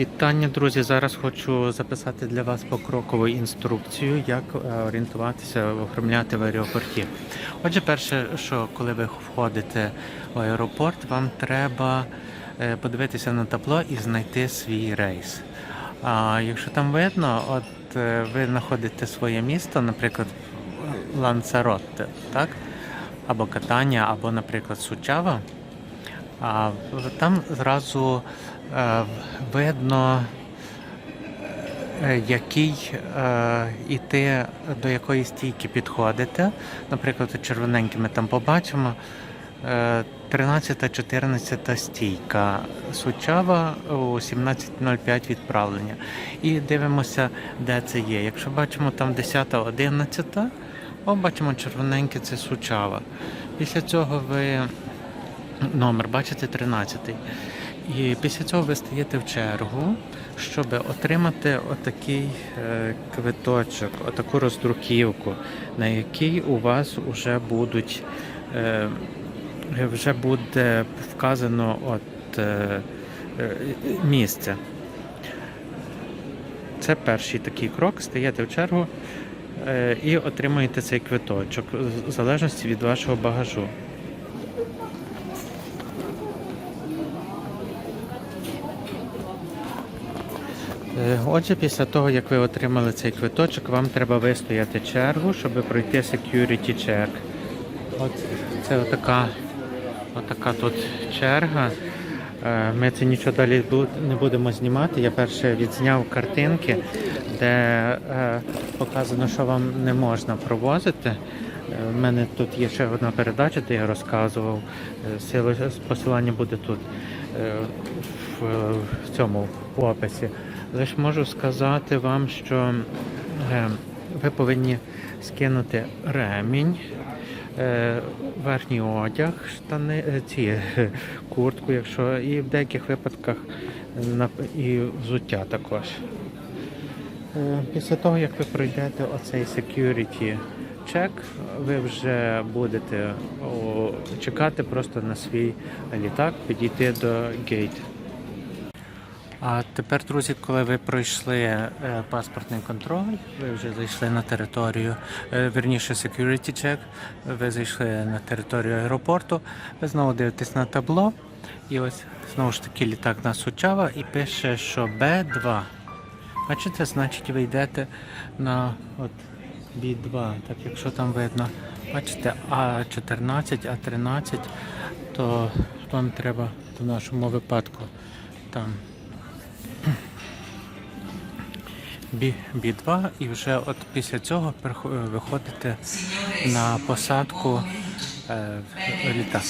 Вітання, друзі! Зараз хочу записати для вас покрокову інструкцію, як е, орієнтуватися, оформляти в аеропорті. Отже, перше, що коли ви входите в аеропорт, вам треба е, подивитися на табло і знайти свій рейс. А якщо там видно, от е, ви знаходите своє місто, наприклад, Ланцаротте, так? Або Катання, або, наприклад, Сучава. А там зразу е, видно, е, який е, іти до якої стійки підходите. Наприклад, червоненькими там побачимо. Е, 13-14 стійка. Сучава у 17.05 відправлення. І дивимося, де це є. Якщо бачимо там 10-11, о, бачимо червоненьке це Сучава. Після цього ви номер, бачите, 13. І після цього ви стаєте в чергу, щоб отримати отакий е, квиточок, отаку роздруківку, на якій у вас вже будуть е, вже буде вказано от, е, місце. Це перший такий крок, стаєте в чергу і отримуєте цей квиточок в залежності від вашого багажу. Отже, після того, як ви отримали цей квиточок, вам треба вистояти чергу, щоб пройти security check. От це отака, отака тут черга. Е, Ми це нічого далі не будемо знімати. Я перше відзняв картинки, де е, показано, що вам не можна провозити. У мене тут є ще одна передача, де я розказував. Е, Посилання буде тут е, в, в цьому описі. Лише можу сказати вам, що е, ви повинні скинути ремінь, е, верхній одяг, штани, е, ці, е, куртку, якщо, і в деяких випадках е, і взуття також. Е, Після того, як ви пройдете оцей security check, ви вже будете чекати просто на свій літак, підійти до гейт. А тепер, друзі, коли ви пройшли е, паспортний контроль, ви вже зайшли на територію, е, верніше security check, ви зайшли на територію аеропорту, ви знову дивитесь на табло, і ось знову ж таки літак на Сучава і пише, що Б2. Бачите, значить ви йдете на от B2, так якщо там видно, бачите, А14, А13, то вам треба в нашому випадку там B, B2 і вже от після цього виходите на посадку е, в літак.